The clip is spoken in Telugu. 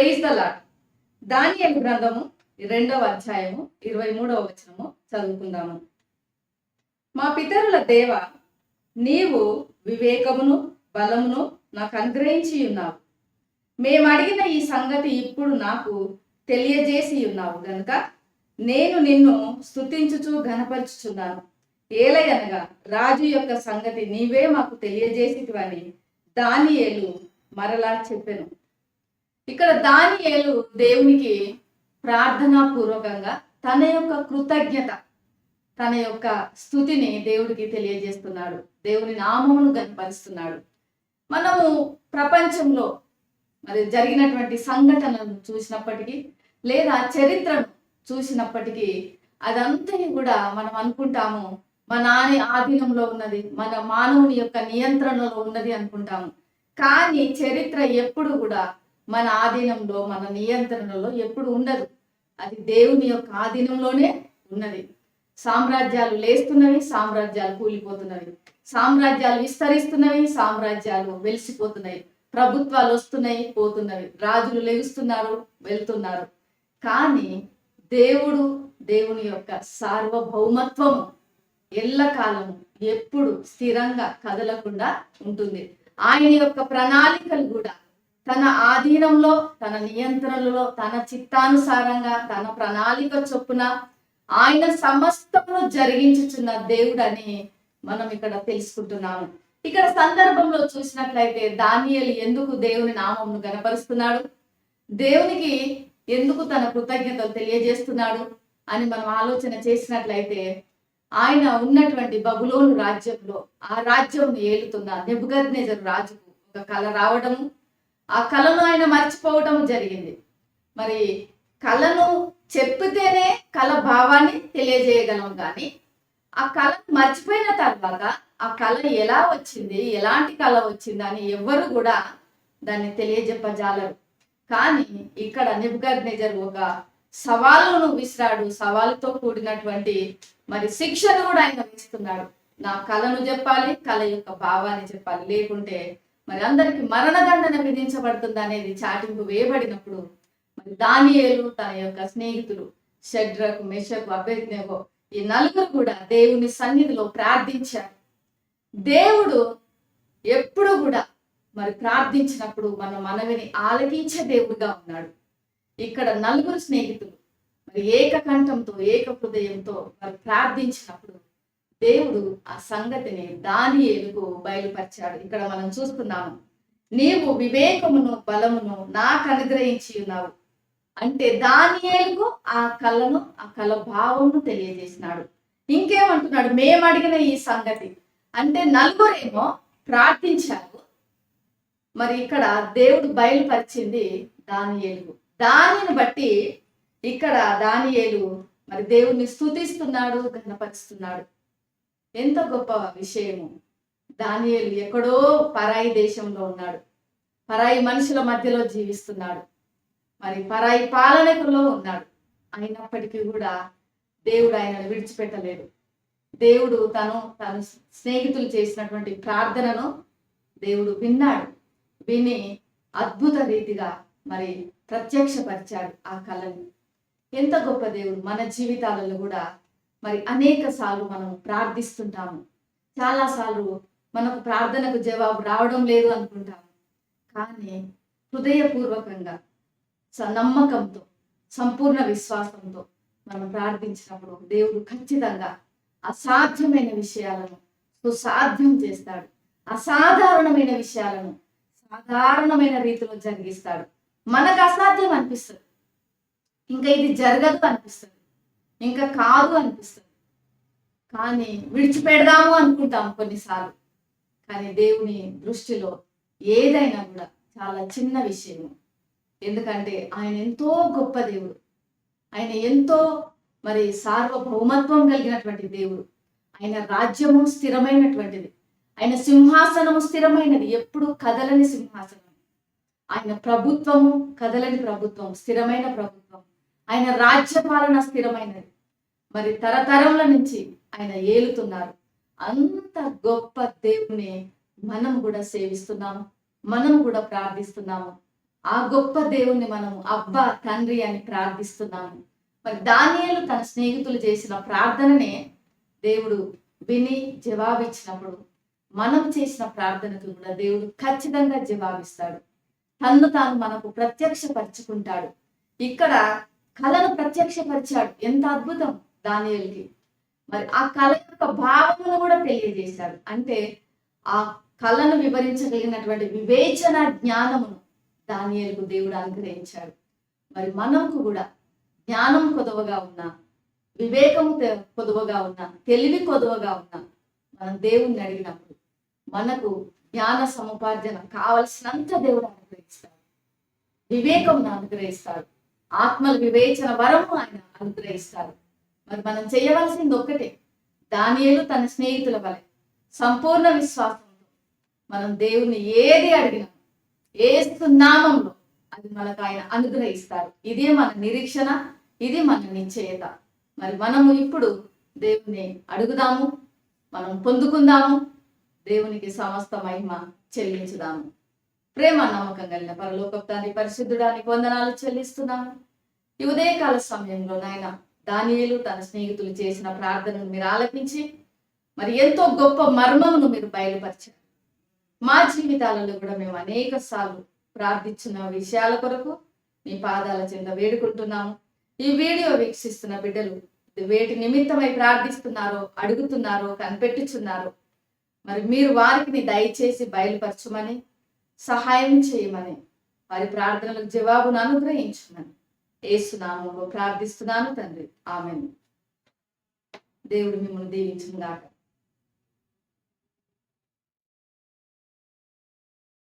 ప్రేజ్ ద లాట్ దానియలు గ్రంథము రెండవ అధ్యాయము ఇరవై మూడవ వచనము చదువుకుందాము. మా పితరుల దేవ నీవు వివేకమును బలమును నాకు అనుగ్రహించి ఉన్నావు. మేము అడిగిన ఈ సంగతి ఇప్పుడు నాకు తెలియజేసి ఉన్నావు గనుక నేను నిన్ను స్తుతించుచు ఘనపరుచుచున్నాను. ఏలయనగా రాజు యొక్క సంగతి నీవే మాకు తెలియజేసిటివని దానియేలు మరలా చెప్పాను. ఇక్కడ దానియేలు దేవునికి ప్రార్థనా పూర్వకంగా తన యొక్క కృతజ్ఞత తన యొక్క స్థుతిని దేవుడికి తెలియజేస్తున్నాడు. దేవుని నామమును కనపరుస్తున్నాడు మనము ప్రపంచంలో మరి జరిగినటువంటి సంఘటనలను చూసినప్పటికీ లేదా చరిత్రను చూసినప్పటికీ అదంతని కూడా మనం అనుకుంటాము. మన నాని ఆధీనంలో ఉన్నది మన మానవుని యొక్క నియంత్రణలో ఉన్నది అనుకుంటాము. కానీ చరిత్ర ఎప్పుడు కూడా మన ఆధీనంలో మన నియంత్రణలో ఎప్పుడు ఉండదు. అది దేవుని యొక్క ఆధీనంలోనే ఉన్నది. సామ్రాజ్యాలు లేస్తున్నవి సామ్రాజ్యాలు కూలిపోతున్నవి. సామ్రాజ్యాలు విస్తరిస్తున్నవి సామ్రాజ్యాలు వెలిసిపోతున్నాయి. ప్రభుత్వాలు వస్తున్నాయి పోతున్నవి. రాజులు లెగుస్తున్నారు వెళ్తున్నారు. కానీ దేవుడు దేవుని యొక్క సార్వభౌమత్వము ఎల్లకాలము ఎప్పుడు స్థిరంగా కదలకుండా ఉంటుంది. ఆయన యొక్క ప్రణాళికలు కూడా తన ఆధీనంలో తన నియంత్రణలో తన చిత్తానుసారంగా తన ప్రణాళిక చొప్పున ఆయన సమస్తమును జరిగించుచున్న దేవుడని మనం ఇక్కడ తెలుసుకుంటున్నాము. ఇక్కడ సందర్భంలో చూసినట్లయితే దానియలు ఎందుకు దేవుని నామంను గనపరుస్తున్నాడు? దేవునికి ఎందుకు తన కృతజ్ఞతలు తెలియజేస్తున్నాడు అని మనం ఆలోచన చేసినట్లయితే ఆయన ఉన్నటువంటి బబులోను రాజ్యంలో ఆ రాజ్యం ఏలుతున్న నెబుగద్నేజర్ రాజుకు ఒక కళ రావడము ఆ కళను ఆయన మర్చిపోవటం జరిగింది. మరి కళను చెప్పితేనే కళ భావాన్ని తెలియజేయగలం కానీ ఆ కళ మర్చిపోయిన తర్వాత ఆ కళ ఎలా వచ్చింది ఎలాంటి కళ వచ్చింది అని ఎవ్వరు కూడా దాన్ని తెలియజెప్పజాలరు. కానీ ఇక్కడ నిబ్గర్ నిజర్ ఒక సవాలును విసిరాడు సవాలుతో కూడినటువంటి మరి శిక్షను కూడా ఆయన వేస్తున్నాడు. నా కళను చెప్పాలి కళ యొక్క భావాన్ని చెప్పాలి లేకుంటే మరి అందరికి మరణదండన విధించబడుతుంది అనేది చాటింపు వేయబడినప్పుడు మరి దానియేలు తన యొక్క స్నేహితులు షడ్రకు మెషకు అభ్యర్థినేవో ఈ నలుగురు కూడా దేవుని సన్నిధిలో ప్రార్థించారు. దేవుడు ఎప్పుడు కూడా మరి ప్రార్థించినప్పుడు మన మనవిని ఆలకించే దేవుడుగా ఉన్నాడు. ఇక్కడ నలుగురు స్నేహితులు మరి ఏకకంఠంతో ఏక హృదయంతో మరి ప్రార్థించినప్పుడు దేవుడు ఆ సంగతిని దాని ఏలుగు బయలుపరిచాడు. ఇక్కడ మనం చూస్తున్నాము నీవు వివేకమును బలమును నాకు అనుగ్రహించి ఉన్నావు. అంటే దానియేలుకు ఆ కళను ఆ కళ భావమును తెలియజేసినాడు. ఇంకేమంటున్నాడు? మేము అడిగిన ఈ సంగతి. అంటే నలుగురేమో ప్రార్థించారు. మరి ఇక్కడ దేవుడు బయలుపరిచింది దానియేలు దానిని బట్టి ఇక్కడ దానియేలు మరి దేవుణ్ణి స్తుతిస్తున్నాడు గణపరుస్తున్నాడు. ఎంత గొప్ప విషయము. దానియేలు ఎక్కడో పరాయి దేశంలో ఉన్నాడు. పరాయి మనుషుల మధ్యలో జీవిస్తున్నాడు. మరి పరాయి పాలనకులో ఉన్నాడు. అయినప్పటికీ కూడా దేవుడు ఆయనను విడిచిపెట్టలేదు. దేవుడు తను తను స్నేహితులు చేసినటువంటి ప్రార్థనను దేవుడు విన్నాడు. విని అద్భుత రీతిగా మరి ప్రత్యక్షపరిచాడు ఆ కళని. ఎంత గొప్ప దేవుడు మన జీవితాలలో కూడా మరి అనేక సార్లు మనం ప్రార్థిస్తుంటాము. చాలాసార్లు మనకు ప్రార్థనకు జవాబు రావడం లేదు అనుకుంటాము. కానీ హృదయపూర్వకంగా స- నమ్మకంతో సంపూర్ణ విశ్వాసంతో మనం ప్రార్థించినప్పుడు దేవుడు ఖచ్చితంగా అసాధ్యమైన విషయాలను సుసాధ్యం చేస్తాడు. అసాధారణమైన విషయాలను సాధారణమైన రీతిలో జరిగిస్తాడు. మనకు అసాధ్యం అనిపిస్తుంది. ఇంకా ఇది జరగదు అనిపిస్తుంది. ఇంకా కాదు అనిపిస్తుంది. కానీ విడిచిపెడదాము అనుకుంటాం కొన్నిసార్లు. కానీ దేవుని దృష్టిలో ఏదైనా కూడా చాలా చిన్న విషయము. ఎందుకంటే ఆయన ఎంతో గొప్ప దేవుడు. ఆయన ఎంతో మరి సార్వభౌమత్వం కలిగినటువంటి దేవుడు. ఆయన రాజ్యము స్థిరమైనటువంటిది. ఆయన సింహాసనము స్థిరమైనది. ఎప్పుడు కదలని సింహాసనం. ఆయన ప్రభుత్వము కదలని ప్రభుత్వం. స్థిరమైన ప్రభుత్వం. ఆయన రాజ్యపాలన స్థిరమైనది. మరి తరతరముల నుంచి ఆయన ఏలుతున్నారు. అంత గొప్ప దేవుని మనం కూడా సేవిస్తున్నాము మనం కూడా ప్రార్థిస్తున్నాము. ఆ గొప్ప దేవుణ్ణి మనం అబ్బా తండ్రి అని ప్రార్థిస్తున్నాము. మరి దానియలు తన స్నేహితులు చేసిన ప్రార్థననే దేవుడు విని జవాబిచ్చినప్పుడు మనం చేసిన ప్రార్థనకు కూడా దేవుడు ఖచ్చితంగా జవాబిస్తాడు. తన్ను తాను మనకు ప్రత్యక్షపరుచుకుంటాడు. ఇక్కడ కళను ప్రత్యక్షపరిచాడు. ఎంత అద్భుతం! దానియల్కి. మరి ఆ కళ యొక్క భావమును కూడా తెలియజేశాడు. అంటే ఆ కళను వివరించగలిగినటువంటి వివేచన జ్ఞానమును దానియలకు దేవుడు అనుగ్రహించాడు. మరి మనకు కూడా జ్ఞానం కొదవగా ఉన్నా వివేకము కొదవగా ఉన్నా తెలివి కొదవగా ఉన్నా మనం దేవుణ్ణి అడిగినప్పుడు మనకు జ్ఞాన సముపార్జన కావలసినంత దేవుడు అనుగ్రహిస్తాడు. వివేకం అనుగ్రహిస్తాడు. ఆత్మల వివేచన వరము ఆయన అనుగ్రహిస్తారు. మరి మనం చేయవలసింది ఒక్కటే దానియేలు తన స్నేహితుల వలె సంపూర్ణ విశ్వాసంతో మనం దేవుని ఏది అడిగినా ఏ సున్నామంలో అది మనకు ఆయన అనుగ్రహిస్తారు. ఇదే మన నిరీక్షణ ఇది మన నిశ్చయత. మరి మనము ఇప్పుడు దేవుని అడుగుదాము మనం పొందుకుందాము దేవునికి సమస్త మహిమ చెల్లించుదాము. ప్రేమ నమ్మకం కలిగిన పరలోకప్తాన్ని పరిశుద్ధుడానికి వందనాలు చెల్లిస్తున్నాము. ఈ ఉదయకాల సమయంలో నాయన దానియులు తన స్నేహితులు చేసిన ప్రార్థనను మీరు ఆలపించి మరి ఎంతో గొప్ప మర్మమును మీరు బయలుపరిచారు. మా జీవితాలలో కూడా మేము అనేక సార్లు ప్రార్థించిన విషయాల కొరకు మీ పాదాల చెంత వేడుకుంటున్నాము. ఈ వీడియో వీక్షిస్తున్న బిడ్డలు వేటి నిమిత్తమై ప్రార్థిస్తున్నారో అడుగుతున్నారో కనిపెట్టుచున్నారో మరి మీరు వారికి దయచేసి బయలుపరచమని సహాయం చేయమని వారి ప్రార్థనలకు జవాబును అనుగ్రహించమని ఏసునామంలో ప్రార్థిస్తున్నాను తండ్రి. ఆమెను. దేవుడు మిమ్మల్ని దీవించుగాక